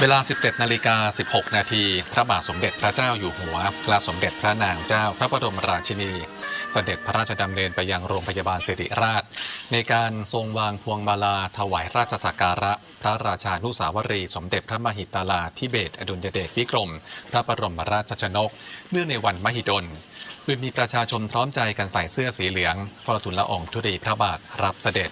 เวลา 17 นาฬิกา 16 นาที พระบาทสมเด็จพระเจ้าอยู่หัว และสมเด็จพระนางเจ้าพระบรมราชินี เสด็จพระราชดำเนินไปยังโรงพยาบาลสิริราช ในการทรงวางพวงมาลาถวายราชสักการะ พระราชานุสาวรี สมเด็จพระมหิตลาธิเบศอดุลยเดชวิกรม พระบรมราชชนก เนื่องในวันมหิดลโดยมีประชาชนพร้อมใจกันใส่เสื้อสีเหลืองเฝ้าทูลละอองธุลีพระบาทรับเสด็จ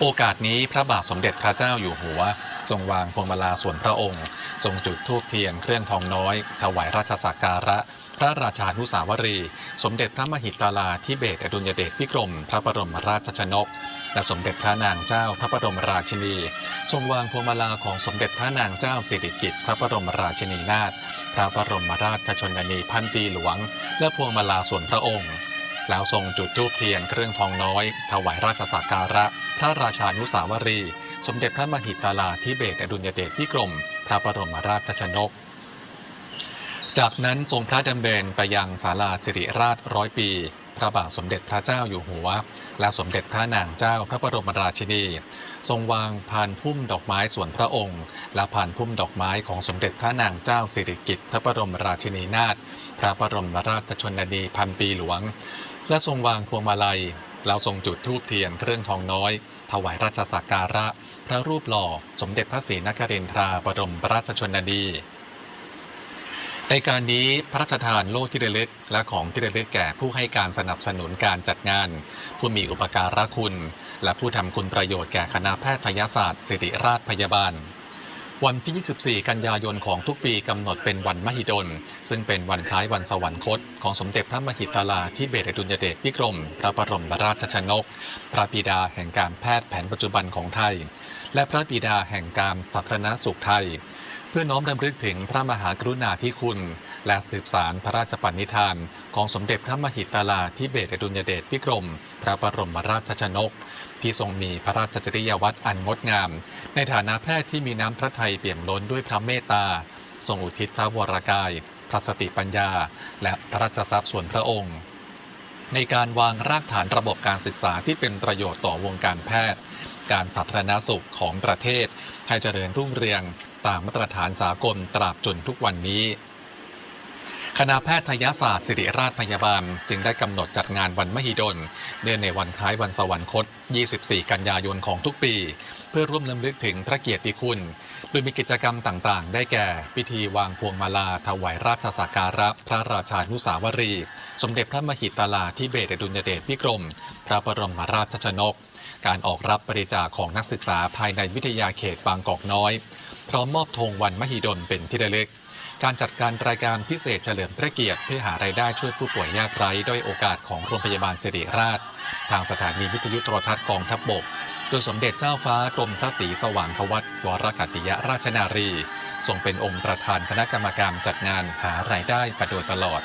โอกาสนี้พระบาทสมเด็จพระเจ้าอยู่หัว ทรงวางพวงมาลาส่วนพระองค์ ทรงจุดธูปเทียนเครื่องทองน้อย ถวายราชสักการะ พระราชานุสาวรี สมเด็จพระมหิตาลาธิเบศอดุลยเดชวิกรม พระบรมราชชนก และสมเด็จพระนางเจ้าพระบรมราชินี ทรงวางพวงมาลาของสมเด็จพระนางเจ้าสิริกิติ์พระบรมราชินีนาถพระบรมราชชนนีพันปีหลวง และพวงมาลาส่วนพระองค์ แล้วทรงจุดธูปเทียนเครื่องทองน้อย ถวายราชสักการะ พระราชานุสาวรี สมเด็จพระมหิตลาธิเบศอดุลยเดชวิกรม พระบรมราชชนก จากนั้นทรงพระดำเนินไปยังศาลาสิริราชร้อยปี พระบาทสมเด็จพระเจ้าอยู่หัว และสมเด็จพระนางเจ้าพระบรมราชินี ทรงวางพานพุ่มดอกไม้ส่วนพระองค์ และพานพุ่มดอกไม้ของสมเด็จพระนางเจ้าสิริกิติ์พระบรมราชินีนาถพระบรมราชชนนีพันปีหลวง และทรงวางพวงมาลัย แล้วทรงจุดธูปเทียนเครื่องทองน้อย ถวายราชสักการะ พระรูปหล่อ สมเด็จพระศรีนครินทราบรมราชชนนีในการนี้พระราชทานโล่ที่ระลึกและของที่ระลึกแก่ผู้ให้การสนับสนุนการจัดงาน ผู้มีอุปการะคุณ และผู้ทำคุณประโยชน์แก่คณะแพทยศาสตร์ศิริราชพยาบาล วันที่ 24 กันยายนของทุกปีกำหนดเป็นวันมหิดล ซึ่งเป็นวันคล้ายวันสวรรคต ของสมเด็จพระมหิตลาธิเบศอดุลยเดชพิกรม พระบรมราชชนก พระบิดาแห่งการแพทย์แผนปัจจุบันของไทย และพระบิดาแห่งการสาธารณสุขไทย เพื่อน้อมรำลึกถึงพระมหากรุณาธิคุณ และสืบสารพระราชปณิธาน ของสมเด็จพระมหิตลาธิเบศอดุลยเดชวิกรม พระบรมราชชนก ที่ทรงมีพระราชจริยวัตรอันงดงาม ในฐานะแพทย์ที่มีน้ำพระทัยเปี่ยมล้นด้วยพระเมตตา ทรงอุทิศพระวรากาย พระสติปัญญา และพระราชทรัพย์ส่วนพระองค์ในการวางรากฐานระบบการศึกษาที่เป็นประโยชน์ต่อวงการแพทย์ การสาธารณสุขของประเทศ ให้เจริญรุ่งเรืองตามมาตรฐานสากลตราบจนทุกวันนี้ คณะแพทยศาสตร์ศิริราชพยาบาล จึงได้กำหนดจัดงานวันมหิดล เนื่องในวันคล้ายวันสวรรคต 24 กันยายนของทุกปี เพื่อร่วมลำลึกถึงพระเกียรติคุณ โดยมีกิจกรรมต่างๆ ได้แก่ พิธีวางพวงมาลาถวายราชสักการะพระราชานุสาวรี สมเด็จพระมหิตลาธิเบศรดุลยเดชวิกรม พระบรมราชชนก การออกรับบริจาคของนักศึกษาภายในวิทยาเขตบางกอกน้อย พร้อมมอบธงวันมหิดลเป็นที่ระลึก การจัดการรายการพิเศษเฉลิมพระเกียรติเพื่อหารายได้ช่วยผู้ป่วยยากไร้ด้อยโอกาสของโรงพยาบาลสิริราช ทางสถานีวิทยุโทรทัศน์กองทัพบบก โดยสมเด็จเจ้าฟ้ากรมพระศรีสว่างควัตวรคัตติยราชนารีทรงเป็นองค์ประธานคณะกรรมการจัดงานหารายได้มาโดยตลอด